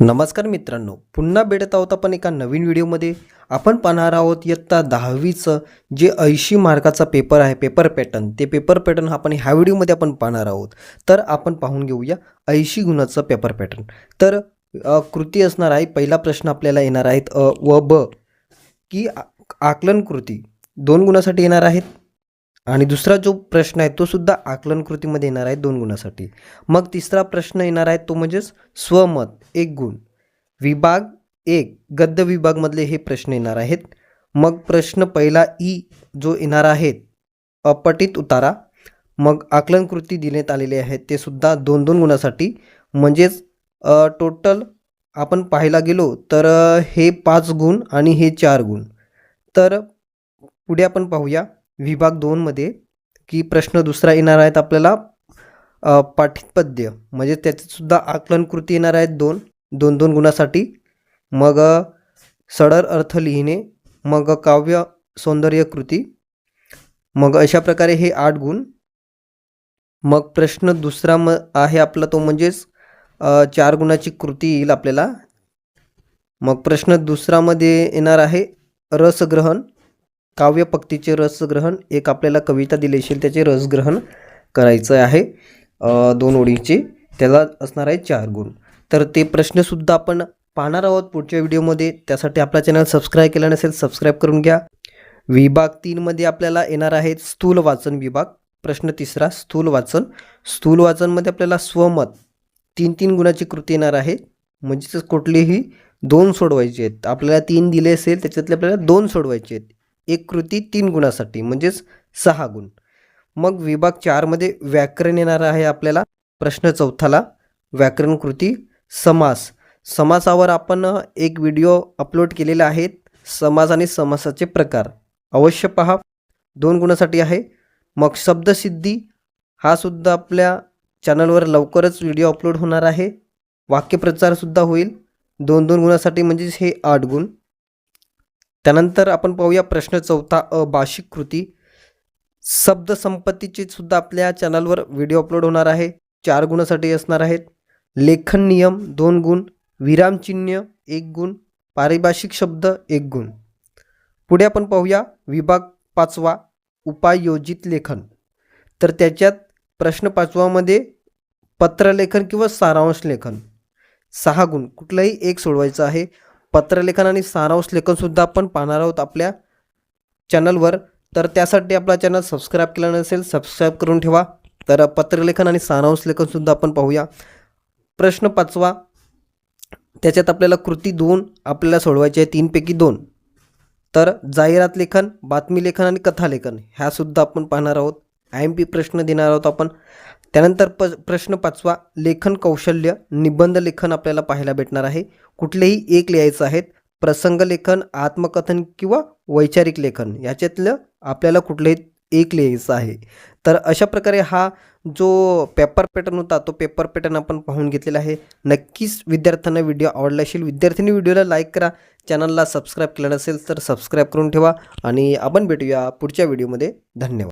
नमस्कार मित्रांनो पुन्हा भेटत आहोत आपण एका नवीन व्हिडिओमध्ये. आपण पाहणार आहोत इयत्ता दहावीचं जे ऐंशी मार्काचा पेपर आहे पेपर पॅटर्न ते पेपर पॅटर्न आपण ह्या व्हिडिओमध्ये आपण पाहणार आहोत. तर आपण पाहून घेऊया ऐंशी गुणाचं पेपर पॅटर्न तर कृती असणार आहे. पहिला प्रश्न आपल्याला येणार आहेत अ व ब की आकलन कृती. दोन गुणासाठी येणार आहेत. आणि दुसरा जो प्रश्न आहे तो सुद्धा आकलन कृतीमध्ये येणार आहे दोन गुणासाठी. मग तिसरा प्रश्न येणार आहे तो म्हणजेच स्वमत एक गुण. विभाग एक गद्य विभागमधले हे प्रश्न येणार आहेत. मग प्रश्न पहिला ई जो येणार आहे अपटित उतारा. मग आकलन कृती देण्यात आलेले आहेत ते सुद्धा दोन दोन गुणासाठी. म्हणजेच टोटल आपण पाहायला गेलो तर हे पाच गुण आणि हे चार गुण. तर पुढे आपण पाहूया. विभाग दोनमध्ये की प्रश्न दुसरा येणार आहेत आपल्याला पाठितपद्य. म्हणजे त्याचेसुद्धा सुद्धा आकलन कृती येणार आहेत दोन दोन दोन गुणासाठी. मग सडर अर्थ लिहिणे मग काव्य सौंदर्य कृती. मग अशा प्रकारे हे आठ गुण. मग प्रश्न दुसरा म आहे आपला तो म्हणजेच चार गुणाची कृती येईल आपल्याला. मग प्रश्न दुसरामध्ये येणार आहे रसग्रहण. काव्यपक्तीचे रसग्रहण एक आपल्याला कविता दिली असेल त्याचे रसग्रहण करायचं आहे. दोन ओळीचे. त्याला असणार आहे चार गुण. तर ते प्रश्नसुद्धा आपण पाहणार आहोत पुढच्या व्हिडिओमध्ये. त्यासाठी आपला चॅनल सबस्क्राईब केला नसेल सबस्क्राईब करून घ्या. विभाग तीनमध्ये आपल्याला येणार आहेत स्थूल वाचन विभाग. प्रश्न तिसरा स्थूल वाचन. स्थूल वाचनमध्ये आपल्याला स्वमत तीन तीन गुणाची कृती येणार आहे. म्हणजेच कुठलीही दोन सोडवायचे आहेत. आपल्याला तीन दिले असेल त्याच्यातले आपल्याला दोन सोडवायचे आहेत. एक कृती तीन गुणासाठी म्हणजेच सहा गुण. मग विभाग चारमध्ये व्याकरण येणार आहे आपल्याला. प्रश्न चौथाला व्याकरण कृती समास. समासावर आपण एक व्हिडिओ अपलोड केलेला आहे समास आणि समासाचे प्रकार. अवश्य पहा. दोन गुणासाठी आहे. मग शब्दसिद्धी हा सुद्धा आपल्या चॅनलवर लवकरच व्हिडिओ अपलोड होणार आहे. वाक्यप्रचारसुद्धा होईल. दोन दोन गुणासाठी म्हणजेच हे आठ गुण. त्यानंतर आपण पाहूया प्रश्न चौथा अ भाषिक कृती. शब्दसंपत्तीचे सुद्धा आपल्या चॅनलवर व्हिडिओ अपलोड होणार आहे. चार गुणासाठी असणार आहेत. लेखन नियम दोन गुण. विरामचिन्ह एक गुण. पारिभाषिक शब्द एक गुण. पुढे आपण पाहूया विभाग पाचवा उपाययोजित लेखन. तर त्याच्यात प्रश्न पाचवामध्ये पत्रलेखन किंवा सारांश लेखन. सहा गुण. कुठलंही एक सोडवायचं आहे. पत्रलेखन आणि सारांश लेखनसुद्धा आपण पाहणार आहोत आपल्या चॅनलवर. तर त्यासाठी आपला चॅनल सबस्क्राईब केला नसेल सबस्क्राईब करून ठेवा. तर पत्रलेखन आणि सारांश लेखनसुद्धा आपण पाहूया. प्रश्न पाचवा. त्याच्यात आपल्याला कृती दोन आपल्याला सोडवायचे आहे तीनपैकी दोन. तर जाहिरात लेखन बातमी लेखन आणि कथालेखन ह्यासुद्धा आपण पाहणार आहोत. आय एम पी प्रश्न देणार आहोत आपण. त्यानंतर प प्रश्न पाचवा लेखन कौशल्य निबंध लेखन आपल्याला पाहायला भेटणार आहे. कुठलेही एक लिहायचं आहेत प्रसंग लेखन आत्मकथन किंवा वैचारिक लेखन याच्यातलं आपल्याला कुठलंही एक लिहायचं आहे. तर अशा प्रकारे हा जो पेपर पॅटर्न होता तो पेपर पॅटर्न आपण पाहून घेतलेला आहे. नक्कीच विद्यार्थ्यांना व्हिडिओ आवडला असेल विद्यार्थ्यांनी व्हिडिओला लाईक करा. चॅनलला सबस्क्राईब केलं नसेल तर सबस्क्राईब करून ठेवा. आणि आपण भेटूया पुढच्या व्हिडिओमध्ये धन्यवाद.